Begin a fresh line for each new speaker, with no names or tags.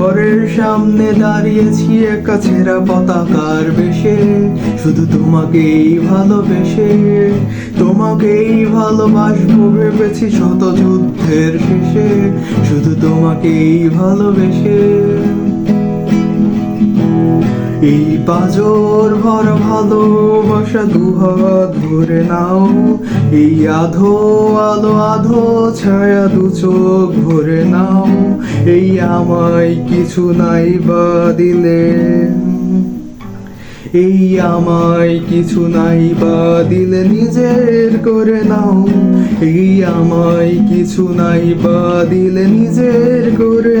ঝড়ের সামনে দাঁড়িয়েছি একা ছেঁড়া পতাকার বেশে। শুধু তোমাকেই ভালোবেসে, তোমাকেই ভালোবাসবো ভেবেছি শত যুদ্ধের শেষে। শুধু তোমাকেই ভালোবেসে। এই পাজর ভরা ভালোবাসা দুহাত ভরে নাও। এই আধো আলো, আধো ছায়া দু চোখ ভরে নাও। এই আমায় কিছু নাই বা দিলে। এই আমায় কিছু নাই বা দিলে নিজের করে নাও। এই আমায় কিছু নাই বা দিলে নিজের করে